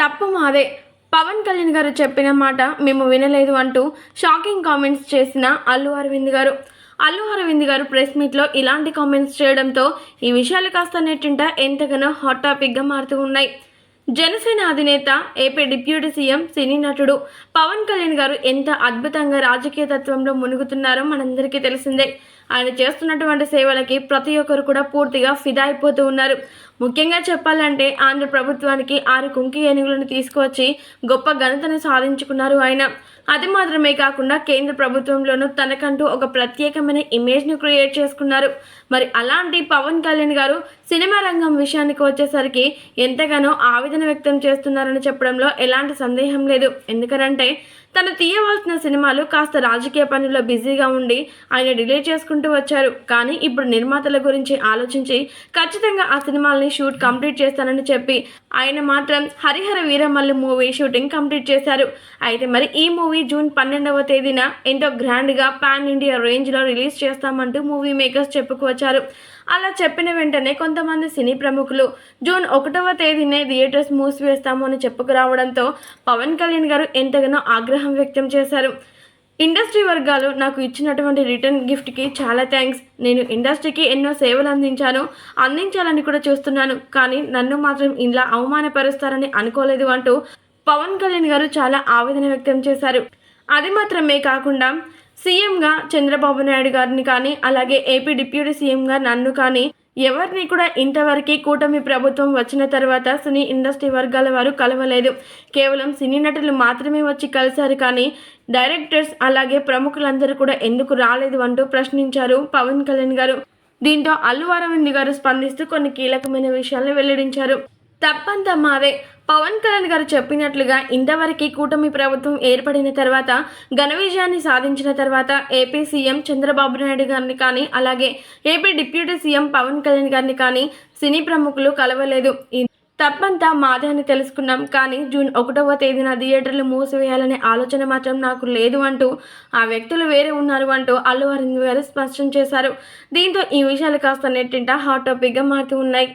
తప్పు మాదే పవన్ కళ్యాణ్ గారు చెప్పిన మాట మేము వినలేదు అంటూ షాకింగ్ కామెంట్స్ చేసిన అల్లు అరవింద్ గారు. అల్లు అరవింద్ గారు ప్రెస్ మీట్లో ఇలాంటి కామెంట్స్ చేయడంతో ఈ విషయాలు కాస్త నెట్టింట ఎంతగానో హాట్ టాపిక్గా మారుతూ ఉన్నాయి. జనసేన అధినేత ఏపీ డిప్యూటీ సీఎం సినీ నటుడు పవన్ కళ్యాణ్ గారు ఎంత అద్భుతంగా రాజకీయ తత్వంలో మునుగుతున్నారో మనందరికీ తెలిసిందే. ఆయన చేస్తున్నటువంటి సేవలకి ప్రతి ఒక్కరు కూడా పూర్తిగా ఫిదా అయిపోతూ ఉన్నారు. ముఖ్యంగా చెప్పాలంటే ఆంధ్ర ప్రభుత్వానికి ఆరు కుంకి ఏనుగులను తీసుకువచ్చి గొప్ప ఘనతను సాధించుకున్నారు ఆయన. అది మాత్రమే కాకుండా కేంద్ర ప్రభుత్వంలోనూ తనకంటూ ఒక ప్రత్యేకమైన ఇమేజ్ను క్రియేట్ చేసుకున్నారు. మరి అలాంటి పవన్ కళ్యాణ్ గారు సినిమా రంగం విషయానికి వచ్చేసరికి ఎంతగానో ఆవేదన వ్యక్తం చేస్తున్నారని చెప్పడంలో ఎలాంటి సందేహం లేదు. ఎందుకనంటే తను తీయవలసిన సినిమాలు కాస్త రాజకీయ పనుల్లో బిజీగా ఉండి ఆయన డిలే చేసుకుంటూ వచ్చారు. కానీ ఇప్పుడు నిర్మాతల గురించి ఆలోచించి ఖచ్చితంగా ఆ సినిమాల్ని షూట్ కంప్లీట్ చేస్తానని చెప్పి ఆయన మాత్రం Harihara Veeramallu movie shooting complete చేశారు. అయితే మరి ఈ మూవీ జూన్ పన్నెండవ తేదీన ఎంతో గ్రాండ్గా పాన్ ఇండియా రేంజ్లో రిలీజ్ చేస్తామంటూ మూవీ మేకర్స్ చెప్పుకొచ్చారు అలా చెప్పిన వెంటనే కొంతమంది సినీ ప్రముఖులు జూన్ ఒకటవ తేదీనే థియేటర్స్ మూసివేస్తాము అని చెప్పుకురావడంతో పవన్ కళ్యాణ్ గారు ఎంతగానో ఆగ్రహం వ్యక్తం చేశారు. ఇండస్ట్రీ వర్గాలు నాకు ఇచ్చినటువంటి రిటర్న్ గిఫ్ట్కి చాలా థ్యాంక్స్ నేను ఇండస్ట్రీకి ఎన్నో సేవలు అందించాను. అందించాలని కూడా చూస్తున్నాను. కానీ నన్ను మాత్రం ఇలా అవమానపరుస్తారని అనుకోలేదు అంటూ పవన్ కళ్యాణ్ గారు చాలా ఆవేదన వ్యక్తం చేశారు. అది మాత్రమే కాకుండా సీఎంగా చంద్రబాబు నాయుడు గారిని కానీ అలాగే ఏపీ డిప్యూటీ సీఎంగా నన్ను కానీ ఎవరిని కూడా ఇంతవరకు కూటమి ప్రభుత్వం వచ్చిన తర్వాత సినీ ఇండస్ట్రీ వర్గాల వారు కలవలేదు. కేవలం సినీ నటులు మాత్రమే వచ్చి కలిశారు కానీ డైరెక్టర్స్ అలాగే ప్రముఖులందరూ కూడా ఎందుకు రాలేదు అంటూ ప్రశ్నించారు పవన్ కళ్యాణ్ గారు. దీంతో అల్లు అరవింద్ గారు స్పందిస్తూ కొన్ని కీలకమైన విషయాలను వెల్లడించారు. తప్పంతా మాదే పవన్ కళ్యాణ్ గారు చెప్పినట్లుగా ఇంతవరకు కూటమి ప్రభుత్వం ఏర్పడిన తర్వాత ఘన విజయాన్ని సాధించిన తర్వాత ఏపీ సీఎం చంద్రబాబు నాయుడు గారిని కానీ అలాగే AP deputy CM Pawan Kalyan గారిని కానీ సినీ ప్రముఖులు కలవలేదు. తప్పంతా మాదే అని తెలుసుకున్నాం. కానీ జూన్ ఒకటవ తేదీన థియేటర్లు మూసివేయాలనే ఆలోచన మాత్రం నాకు లేదు అంటూ ఆ వ్యక్తులు వేరే ఉన్నారు అంటూ అల్లు అరవింద్ గారు స్పష్టం చేశారు. దీంతో ఈ విషయాలు కాస్త నెట్టింట హాట్ టాపిక్గా మారుతూ ఉన్నాయి.